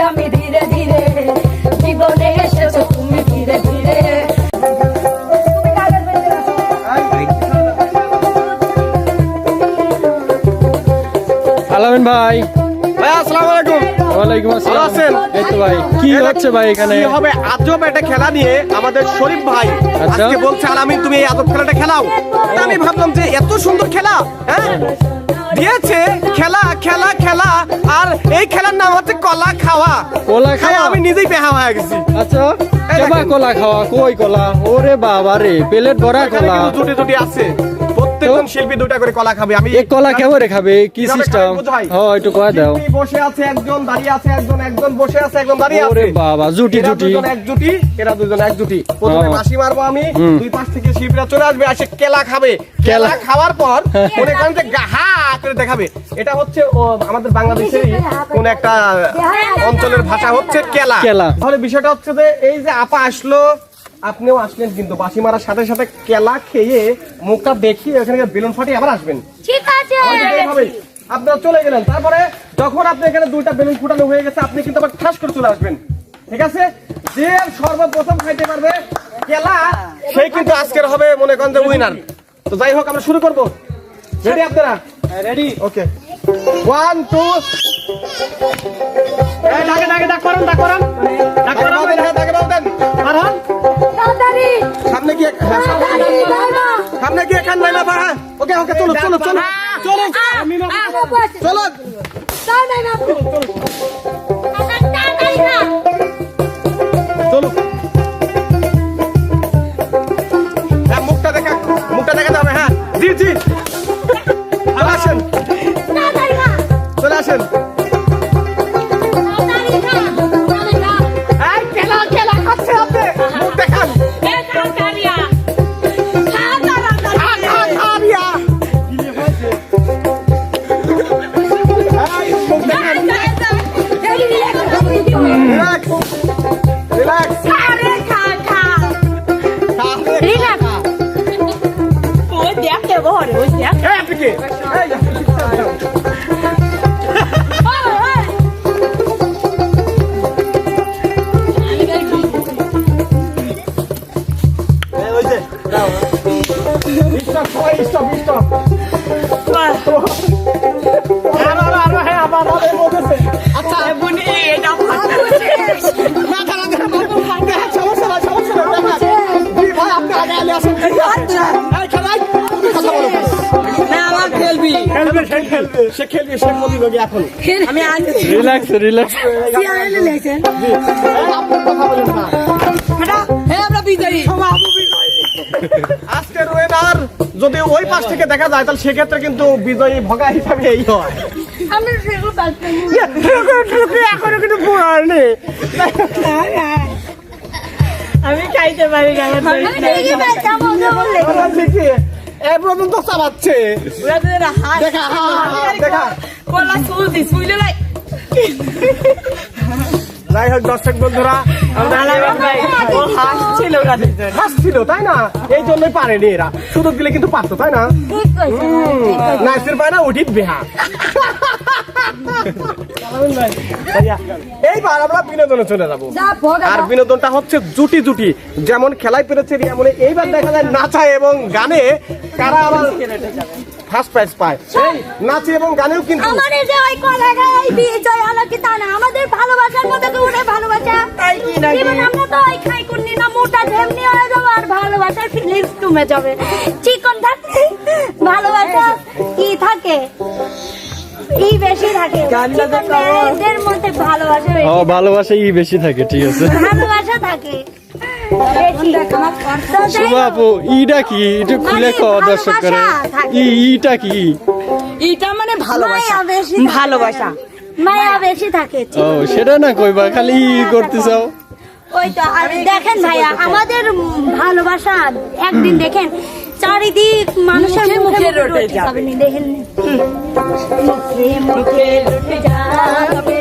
আমি ধীরে ধীরে। জীবনে এসেছ তুমি ধীরে ধীরে। আলামিন ভাই। ভাই আসসালামু আলাইকুম। ওয়ালাইকুম আসসালাম। আছেন? এই তো ভাই কি হচ্ছে ভাই এখানে? কি হবে? আজব একটা খেলা নিয়ে আমাদের শরীফ ভাই আচ্ছা। আজকে বলছে আলামিন তুমি এই আজব খেলাটা খেলাও। আমি ভাবলাম যে এত সুন্দর খেলা হ্যাঁ? দিয়েছে খেলা খেলা খেলা আর এই খেলার নাম হচ্ছে কলা খাওয়া। কলা খাওয়া? আমি নিজেই পেহা হয়ে গেছি। আচ্ছা কলা খাওয়া? কই কলা? ওরে বাবা রে প্লেট ভরা কলা। জুটি জুটি আছে। শিল্পী দুটা করে কলা খাবে আমি এই কলা কেমন খাবে? কি সিস্টেম? হ্যাঁ একটু কয়ে দাও। বসে আছে একজন দাঁড়িয়ে আছে একজন একজন বসে আছে একজন দাঁড়িয়ে আছে। ওরে বাবা জুটি জুটি। দুজন এক জুটি এরা দুজন এক জুটি। প্রথমে হ্যাঁ। বাঁশি মারবো আমি দুই পাশ থেকে শিল্পীরা চলে আসবে আসে কেলা খাবে। কেলা। খাওয়ার পর মনে করেন যে গাহা করে দেখাবে। এটা হচ্ছে আমাদের বাংলাদেশেরই কোন একটা অঞ্চলের ভাষা হচ্ছে কেলা। কেলা। তাহলে বিষয়টা হচ্ছে যে এই যে আপা আসলো আপনিও আসলেন কিন্তু বাঁশি মারার সাথে সাথে কেলা খেয়ে মুখটা দেখিয়ে ওখানে বেলুন ফাটিয়ে আবার আসবেন। ঠিক আছে। আপনারা চলে গেলেন। তারপরে যখন আপনি এখানে দুইটা বেলুন ফুটানো হয়ে গেছে আপনি কিন্তু আবার ঠাস করে চলে আসবেন। ঠিক আছে? যে সর্বপ্রথম খাইতে পারবে কেলা সেই কিন্তু আজকের হবে মনে করেন যে উইনার তো যাই হোক আমরা শুরু করব। রেডি আপনারা? রেডি ওকে ওয়ান টু ডাকে ডাকে ডাক করেন ডাক করেন। খান নাই না হ্যাঁ ওকে ওকে চলো চলো চলো চলো চলো চলো হ্যাঁ হ্যাঁ যদি ওই পাশ থেকে দেখা যায় তাহলে সেক্ষেত্রে কিন্তু বিজয়ী ভগা হিসাবে এই হয় এখনও কিন্তু আমি খাইতে পারি না এ পর্যন্ত চালাচ্ছে। দেখা দেখা। কলা সুইলে লাই যাই হোক দর্শক বন্ধুরা আমরা ভাই। ও হাসছিল হাসছিল তাই না? এই জন্যই পারেনি এরা। সুযোগ দিলে কিন্তু পারতো তাই না? নাচের পায় না উঠিত বেহা। এইবার আমরা বিনোদনে চলে যাব। আর বিনোদনটা হচ্ছে জুটি জুটি। যেমন খেলায় পেরেছে এমন এইবার দেখা যায় নাচায় এবং গানে কারা আবার ফার্স্ট প্রাইজ পায়। নাচে এবং গানেও কিন্তু। আমাদের যে ওই কলা গাই বিজয় হলো না আমাদের ভালোবাসার ভালোবাসা। তাই কি নাকি? আমরা তো ওই খাই কুন্নি না মোটা ঝেমনি হয়ে যাব আর ভালোবাসার ফিলিংস কমে যাবে। চিকন থাকে ভালোবাসা কি থাকে? ই বেশি থাকে। কান্নাটা চিকন করো। মেয়েদের মধ্যে ভালোবাসা ও ভালোবাসা ই বেশি থাকে ঠিক আছে। ভালোবাসা থাকে। ইটা কি? একটু খুলে মানে খাওয়া দর্শক করে ভালোবাসা ইটা কি? এটা মানে ভালোবাসা। ভালোবাসা। মায়া বেশি থাকে ও সেটা না কইবা খালি ই করতে চাও। ওই তো আর দেখেন ভাইয়া আমাদের ভালোবাসা একদিন দেখেন চারিদিক মানুষের মুখে রটে যাবে। দেখেন মুখে রটে যাবে।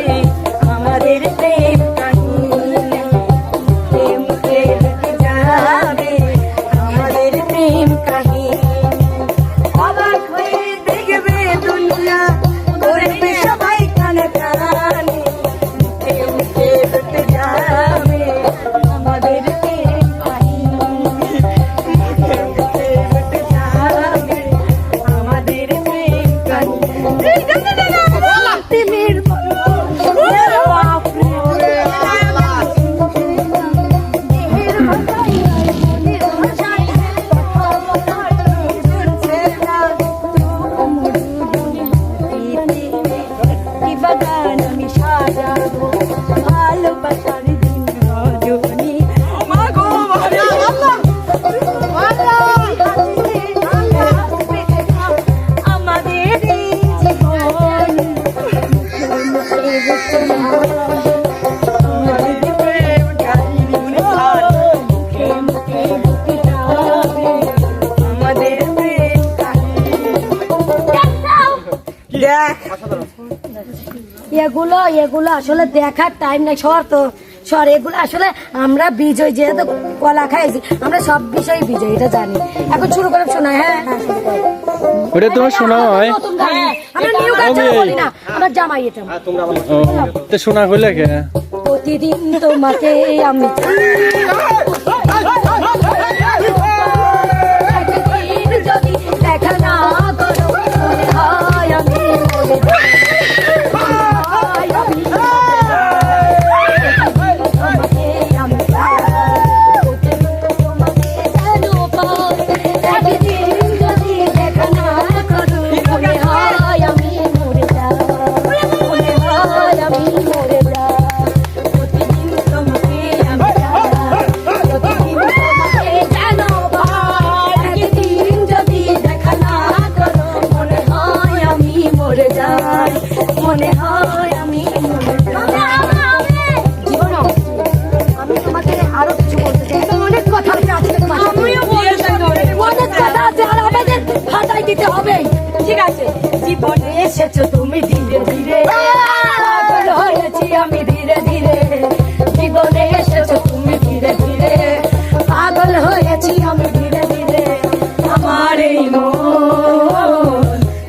राजा को এগুলো এগুলো আসলে দেখার টাইম নাই সর তো। সর এগুলো আসলে আমরা বিজয় যেহেতু কলা খাইছি আমরা সব বিষয়ে বিজয় এটা জানি। এখন শুরু করে শোনা হ্যাঁ হ্যাঁ, ওটা তোমার শোনা হয়। আমরা নিউ গান বলি না আমরা জামাই এটা। ও তো শোনা কইলে কে? প্রতিদিন তোমাকে আমি আছে। জীবনে এসেছ তুমি ধীরে ধীরে। পাগল হয়েছি আমি ধীরে ধীরে। জীবনে এসেছ তুমি ধীরে ধীরে। পাগল হয়েছি আমি ধীরে ধীরে। আমার এই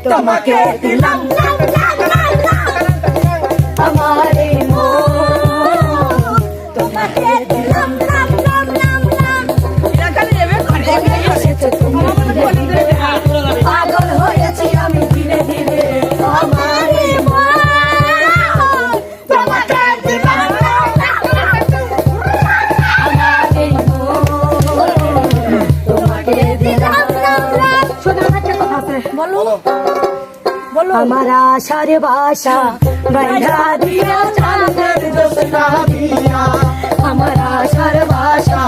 তোমাকে দিলাম। আমার এই তোমাকে বলো। আমার আশার বাসা বাইরা দিয়া চাঁদের দোসরা দিয়া। আমার আশার বাসা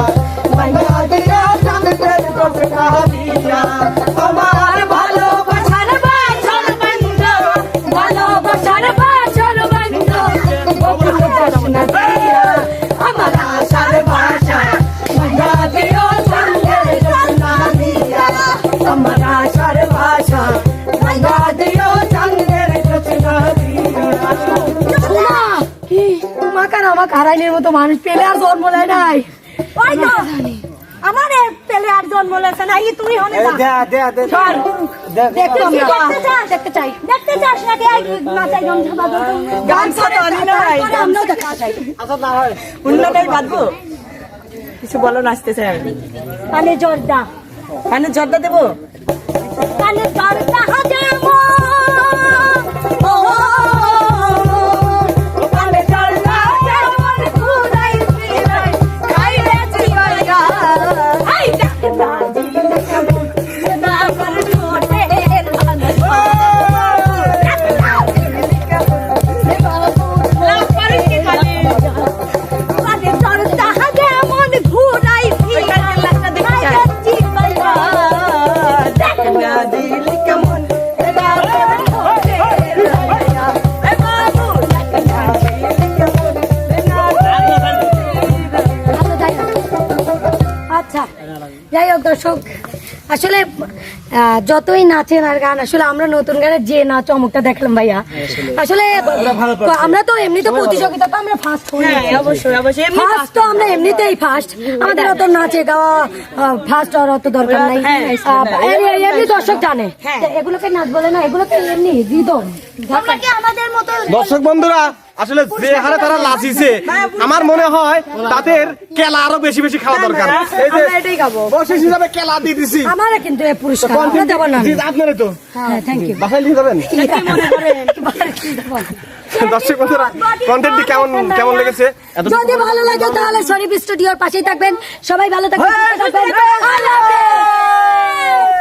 বাইরা দিয়া চাঁদের দোসরা দিয়া। আমার আমাকে হারাইনের মতো মানুষ পেলে আর জন্ম নেয় নাই। ওই তো আমার পেলে আর জন্ম লেছে না এই তুমি হনে দেখতে চাই। দেখতে চাস গান ছাড়া আনি না দেখা চাই উন্নটাই বাঁধবো। কিছু বলো নাচতে চাই আমি। কানে জর্দা। কানে জর্দা দেবো? কানে জর্দা দর্শক আসলে যতই নাচেন আর গান আসলে আমরা নতুন গানের যে নাচ চমকটা দেখলাম ভাইয়া আসলে আমরা তো এমনিতে প্রতিযোগিতা তো আমরা ফার্স্ট হই। হ্যাঁ অবশ্যই অবশ্যই ফার্স্ট তো আমরা এমনিতেই ফার্স্ট আমাদের অত নাচে গাওয়া ফার্স্ট হওয়ার অত দরকার নাই। হ্যাঁ, এমনি- এমনি দর্শক জানে। হ্যাঁ। এগুলোকে নাচ বলে না এগুলোকে এমনি রিদম দর্শক বন্ধুরা আসলে যে হারে তারা লাচিছে আমার মনে হয় তাদের কেলা আরও বেশি বেশি খাওয়া দরকার। এই যে হিসাবে কেলা দিয়ে দিছি। আমারে কিন্তু এই পুরস্কার আমরা দেবো না। আপনারই তো। হ্যাঁ থ্যাংক ইউ বাসায় নিয়ে যাবেন? দর্শক বন্ধুরা কন্টেন্টটি কেমন কেমন লেগেছে? যদি ভালো লাগে তাহলে শরীফ স্টুডিওর পাশেই থাকবেন। সবাই ভালো থাকবেন থাকবেন। আল্লাহ হাফেজ।